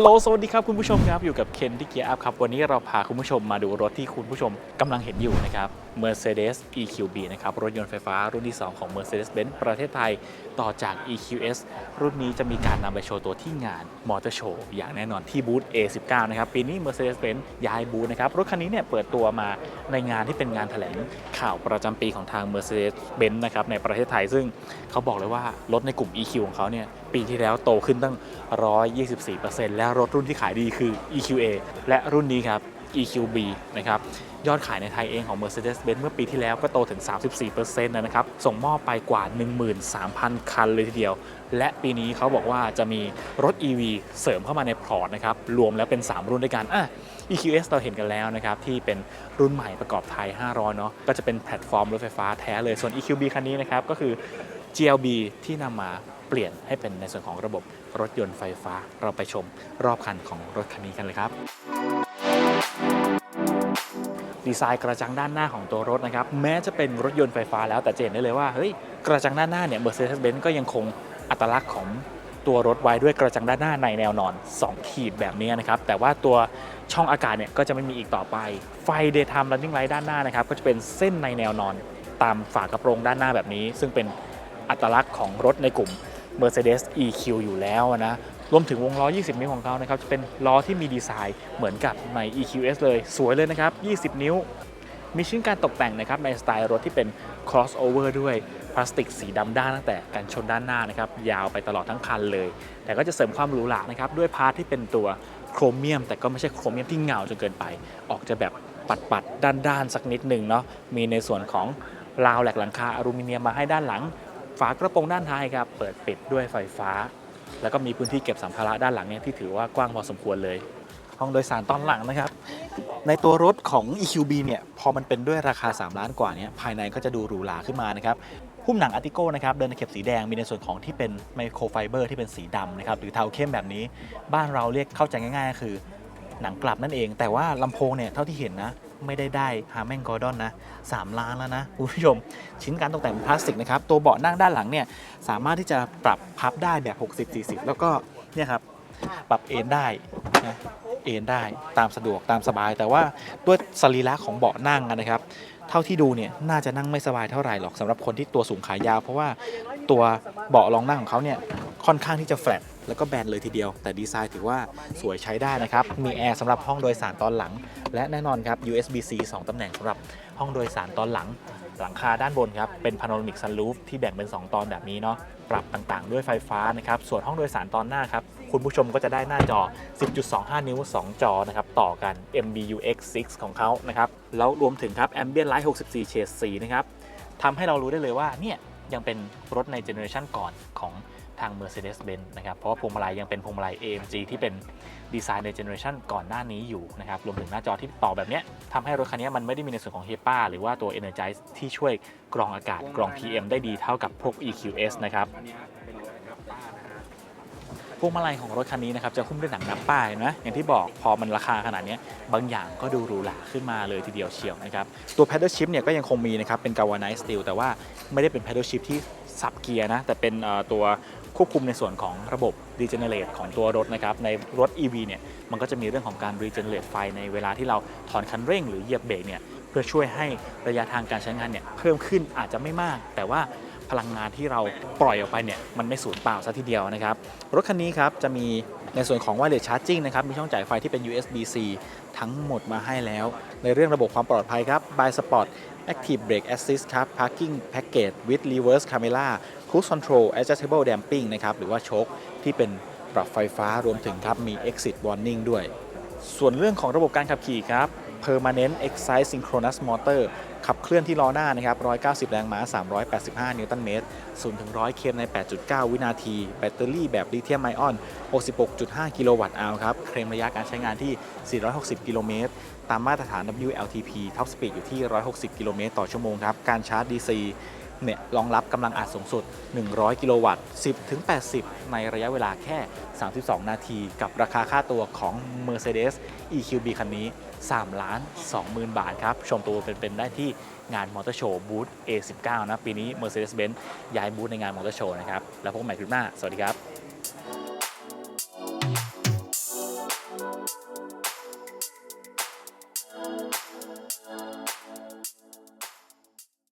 โลสวัสดีครับคุณผู้ชมครับอยู่กับเคนที่เกียร์อัพครับ วันนี้เราพาคุณผู้ชมมาดูรถที่คุณผู้ชมกำลังเห็นอยู่นะครับ Mercedes EQB นะครับ รถยนต์ไฟฟ้ารุ่นที่ 2 ของ Mercedes-Benz ประเทศไทยต่อจาก EQS รุ่นนี้จะมีการนำไปโชว์ตัวที่งานมอเตอร์โชว์อย่างแน่นอนที่บูธ A19 นะครับ ปีนี้ Mercedes-Benz ย้ายบูธนะครับ รถคันนี้เนี่ยเปิดตัวมาในงานที่เป็นงานแถลงข่าวประจำปีของทาง Mercedes-Benz นะครับในประเทศไทย ซึ่งเขาบอกเลยว่ารถในกลุ่ม EQ ของเขาเนี่ย ปีที่แล้วโตขึ้นตั้ง 124%และรถรุ่นที่ขายดีคือ EQA และรุ่นนี้ครับ EQB นะครับยอดขายในไทยเองของ Mercedes-Benz เมื่อปีที่แล้วก็โตถึง 34%นะครับ ส่งมอบไปกว่า 13,000 คันเลยทีเดียว และปีนี้เขาบอกว่าจะมีรถ EV เสริมเข้ามาในพอร์ตนะครับ รวมแล้วเป็น 3 รุ่นด้วยกันอะ EQS เราเห็นกันแล้วนะครับ ที่เป็นรุ่นใหม่ประกอบไทย 500 เนาะก็จะเป็นแพลตฟอร์มรถไฟฟ้าแท้เลย ส่วน EQB คันนี้นะครับ ก็คือ GLB ที่นำมา เปลี่ยนให้เป็นในส่วนของระบบรถยนต์ไฟฟ้า เราไปชมรอบคันของรถคันนี้กันเลยครับ ดีไซน์กระจังด้านหน้าของตัวรถนะครับ แม้จะเป็นรถยนต์ไฟฟ้าแล้วแต่จะเห็นได้เลยว่าเฮ้ยกระจังด้านหน้าเนี่ย Mercedes-Benz ก็ยังคงอัตลักษณ์ของตัวรถไว้ด้วยกระจังด้านหน้าในแนวนอน 2 ขีดแบบนี้นะครับ แต่ว่าตัวช่องอากาศเนี่ยก็จะไม่มีอีกต่อไป ไฟ daytime running light ด้านหน้านะครับ ก็จะเป็นเส้นในแนวนอนตามฝากระโปรงด้านหน้าแบบนี้ ซึ่งเป็นอัตลักษณ์ของรถในกลุ่ม Mercedes EQ อยู่แล้วนะรวมถึงวงล้อ 20 นิ้วของเขานะครับจะเป็นล้อที่มีดีไซน์เหมือนกับใน EQS เลย สวยเลยนะครับ 20 นิ้ว มีชิ้นการตกแต่งนะครับในสไตล์รถที่เป็น crossover ด้วยพลาสติกสีดำด้านตั้งแต่กันชนด้านหน้านะครับยาวไปตลอดทั้งคันเลย แต่ก็จะเสริมความหรูหรานะครับด้วยพาร์ทที่เป็นตัวโครเมียม แต่ก็ไม่ใช่โครเมียมที่เงาจนเกินไป ออกจะแบบปัดๆด้านๆสักนิดหนึ่งเนาะมีในส่วนของราวแหลกหลังคาอลูมิเนียมมาให้ด้านหลัง ฝากระโปรงด้านท้ายครับเปิดปิดด้วยไฟฟ้า แล้วก็มีพื้นที่เก็บสัมภาระด้านหลังเนี่ยที่ถือว่ากว้างพอสมควรเลย ห้องโดยสารตอนหลังนะครับ ในตัวรถของ EQB เนี่ยพอมันเป็นด้วยราคา 3 ล้านกว่าเนี่ยภายในก็จะดูหรูหราขึ้นมานะครับหุ้มหนังอาร์ติโก้นะครับเดินเข็บสีแดงมีในส่วนของที่เป็นไมโครไฟเบอร์ที่เป็นสีดำนะครับหรือเทาเข้มแบบนี้ บ้านเราเรียกเข้าใจง่ายๆก็คือหนังกลับนั่นเอง แต่ว่าลำโพงเนี่ยเท่าที่เห็นนะ ไม่ได้ได้ฮาร์แมงกอร์ดอนนะ 3 ล้านแล้วนะคุณผู้ชม ชิ้นการตกแต่งเป็นพลาสติกนะครับ ตัวเบาะนั่งด้านหลังเนี่ย สามารถที่จะปรับพับได้แบบ 60-40 แล้วก็เนี่ยครับ ปรับเอนได้นะเอนได้ตามสะดวกตามสบาย แต่ว่าด้วยสรีระของเบาะนั่งนะครับ เท่าที่ดูเนี่ยน่าจะนั่งไม่สบายเท่าไหร่หรอกสำหรับคนที่ตัวสูงขายาว เพราะว่าตัวเบาะรองนั่งของเขาเนี่ยค่อนข้างที่จะแฟลต แล้วก็แบนเลยทีเดียว แต่ดีไซน์ถือว่าสวยใช้ได้นะครับ มีแอร์สำหรับห้องโดยสารตอนหลัง และแน่นอนครับ USB-C 2 ตำแหน่งสำหรับห้องโดยสารตอนหลัง หลังคาด้านบนครับ เป็นพาโนรามิกซันรูฟที่แบ่งเป็น 2 ตอนแบบนี้เนาะปรับต่างๆ ด้วยไฟฟ้านะครับ ส่วนห้องโดยสารตอนหน้าครับ คุณผู้ชมก็จะได้หน้าจอ 10.25 นิ้ว 2 จอนะครับ ต่อกัน MBU X6 ของเขานะครับ แล้วรวมถึงครับ Ambient Light 64 เฉดสีนะครับทำให้เรารู้ได้เลยว่าเนี่ยยังเป็นรถในเจเนอเรชันก่อนของ ทาง Mercedes-Benz นะครับเพราะว่าพวงมาลัยยังเป็นพวงมาลัย AMG ที่เป็นดีไซน์ในเจเนอเรชันก่อนหน้านี้อยู่นะครับรวมถึงหน้าจอที่ต่อแบบเนี้ยทำให้รถคันนี้มันไม่ได้มีในส่วนของ HEPA หรือว่าตัว Energize ที่ช่วยกรองอากาศกรอง PM ได้ดีเท่ากับพวก EQS นะครับพวงมาลัยของรถคันนี้นะครับจะหุ้มด้วยหนังน้ำป้ายนะอย่างที่บอกพอมันราคาขนาดเนี้ยบางอย่างก็ดูหรูหราขึ้นมาเลยทีเดียวเชียวนะครับตัว paddle shift เนี่ยก็ยังคงมีนะครับเป็น galvanized steel แต่ว่าไม่ได้เป็น paddle shift ที่ สับเกียร์นะแต่เป็นตัวควบคุมในส่วนของระบบ regenerate ของตัวรถนะครับ ในรถ EV เนี่ยมันก็จะมีเรื่องของการ regenerate ไฟในเวลาที่เราถอนคันเร่งหรือเหยียบเบรกเนี่ยเพื่อช่วยให้ระยะทางการใช้งานเนี่ยเพิ่มขึ้นอาจจะไม่มาก แต่ว่าพลังงานที่เราปล่อยออกไปเนี่ยมันไม่สูญเปล่าซะทีเดียวนะครับ รถคันนี้ครับจะมี ในส่วนของ wireless charging นะครับ มีช่องจ่ายไฟที่เป็น USB-C ทั้งหมดมาให้แล้ว ในเรื่องระบบความปลอดภัยครับ by spot active brake assist ครับ parking package with reverse camera cruise control adjustable damping นะครับ หรือว่าโชคที่เป็นปรับไฟฟ้ารวมถึงครับ มี exit warning ด้วย ส่วนเรื่องของระบบการขับขี่ครับ Permanent Excise Synchronous Motor ขับเคลื่อนที่ล้อหน้านะครับ 190 แรงม้า 385 นิวตันเมตร 0 ถึง 100 เคมใน 8.9 วินาที แบตเตอรี่แบบลิเธียมไอออน 66.5 กิโลวัตต์อาวครับ เคลมระยะการใช้งานที่ 460 กิโลเมตร ตามมาตรฐาน WLTP Top Speed อยู่ที่ 160 กิโลเมตรต่อชั่วโมงครับ การชาร์จ DC เนี่ยรองรับกำลังอัดสูงสุด 100 กิโลวัตต์ 10 ถึง 80 ในระยะเวลาแค่ 32 นาทีกับราคาค่าตัวของ Mercedes EQB คันนี้ 3 ล้าน 20,000 บาทครับ ชมตัวเป็นๆได้ที่งานมอเตอร์โชว์บูธ A19 นะ ปีนี้ Mercedes-Benz ย้ายบูธในงานมอเตอร์โชว์นะครับ แล้วพบกันใหม่คลิปหน้า สวัสดีครับ